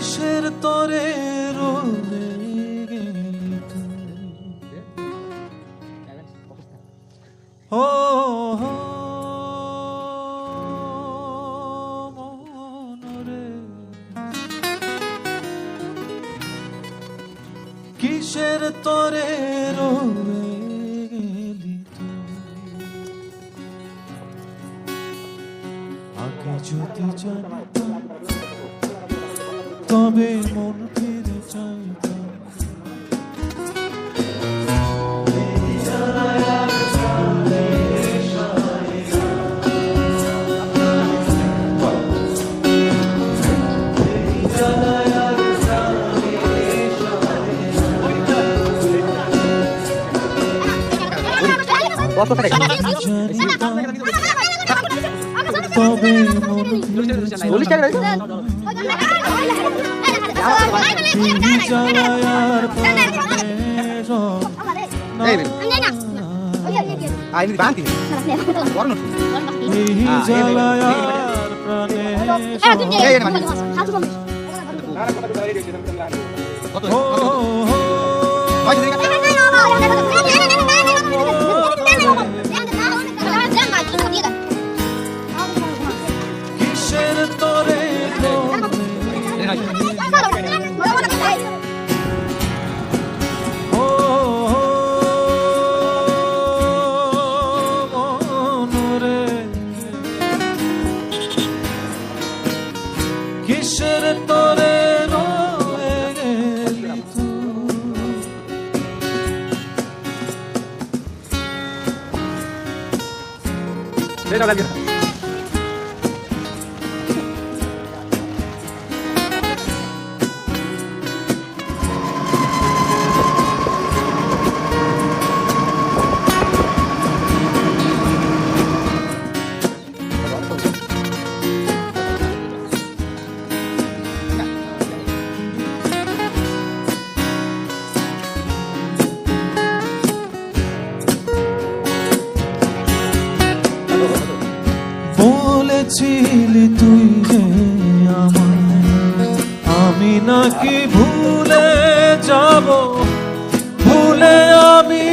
কিসের তরে রোলে মনরে। কিসের তরে রোলে আগে যদি জানতাম তবে মন ফিরে চাইতাম জানিতাম তবে गर्नु Ven a la. বলেছিলি, তুই যে আমি নাকি ভুলে যাব? ভুলে আমি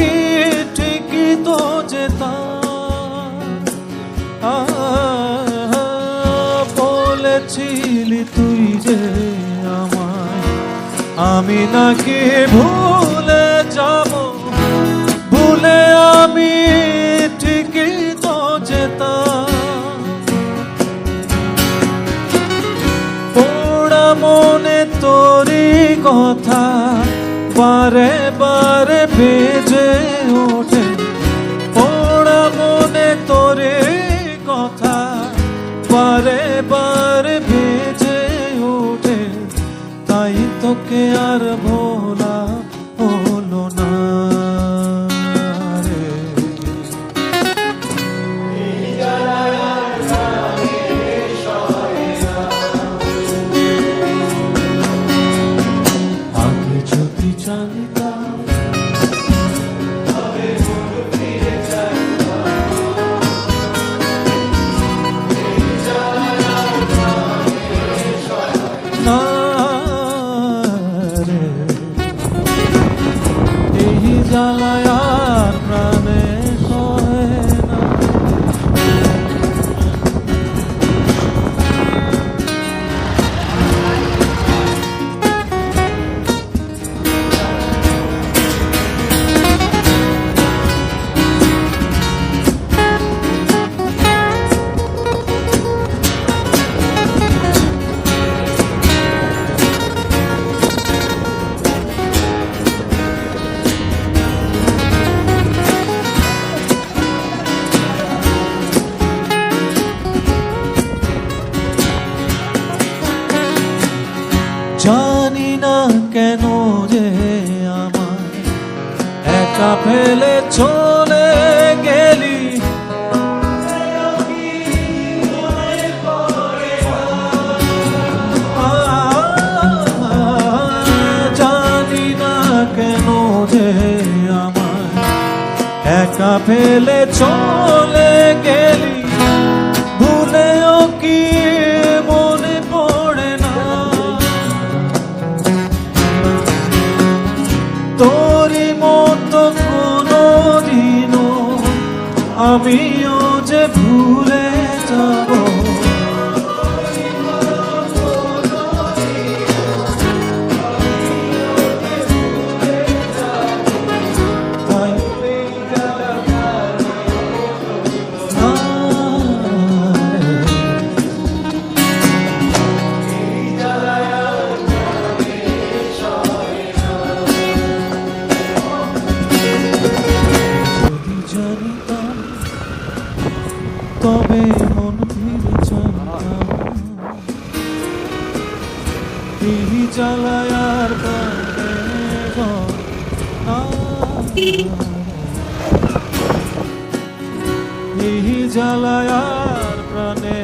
ঠিকই তো যেতাম। বলেছিলি, তুই যে আমায়? আমি নাকি ভুলে যাব? ভুলে আমি ঠিকই তো যেতাম। কথা বারে বারে বেজে ওঠে। যে আমার একা ফেলে চলে গেলি। জানি না কেন যে আমার একা ফেলে চলে গেলি। আমিও যে ভুলে যাব। এই জ্বালায় আর এই জ্বালায় আর প্রাণে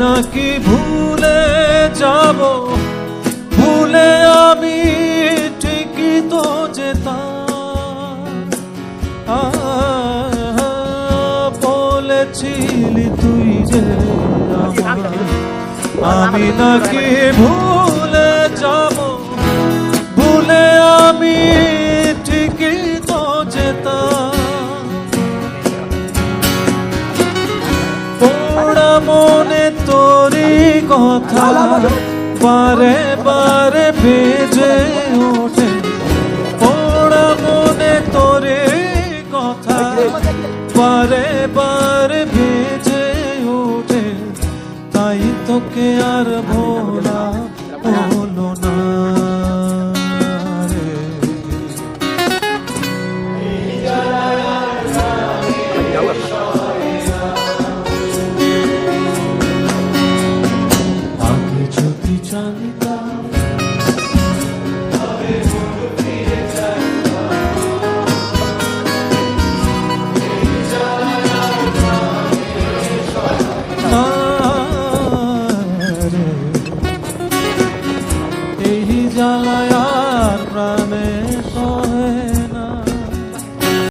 নাকি ভুলে যাব? ভুলে আমি ঠিকই তো যেতাম। বলেছিলি তুই যে আমি নাকি ভুলে যাব? ভুলে আমি কথা পারে বারে ভেজে ওঠে। পড়া মনে তোরে কথা পারে বারে ভেজে ওঠে। তাই তোকে আর ভোলা